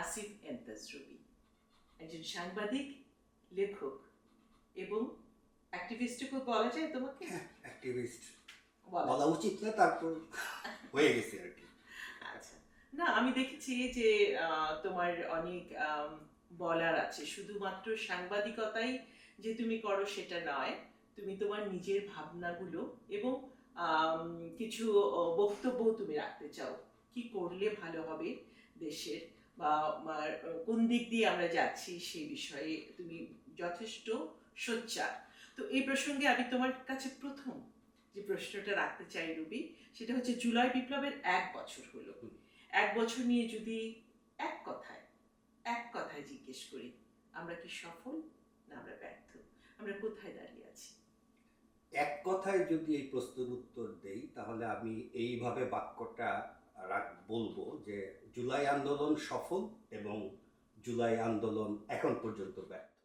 আসিফ এন্তাজ রবি একজন সাংবাদিক লেখক এবং অ্যাক্টিভিস্টকে বলা যায় তোমাকে? অ্যাক্টিভিস্ট বলা উচিত না তারপর হয়ে গেছে আর কি। আচ্ছা। না আমি দেখেছি যে তোমার অনেক বলার আছে। শুধুমাত্র সাংবাদিকতাই যে তুমি করো সেটা নয় তুমি তোমার নিজের ভাবনাগুলো এবং কিছু বক্তব্য তুমি রাখতে চাও। কি করলে ভালো হবে দেশের? বা কোন দিক দিয়ে আমরা যাচ্ছি সেই বিষয়ে তুমি যথেষ্ট সোচ্চার। তো এই প্রসঙ্গে আমি তোমার কাছে প্রথম যে প্রশ্নটা রাখতে চাই রুবি সেটা হচ্ছে জুলাই বিপ্লবের এক বছর হলো। এক বছর নিয়ে যদি এক কথায় এক কথায় জিজ্ঞেস করি আমরা কি সফল না আমরা ব্যর্থ? আমরা কোথায় দাঁড়িয়ে আছি? এক কথায় যদি এই প্রশ্নের উত্তর দেই তাহলে আমি এইভাবে বাক্যটা বলব যে জুলাই আন্দোলন সফল এবং জুলাই আন্দোলন এখন পর্যন্ত ব্যর্থ।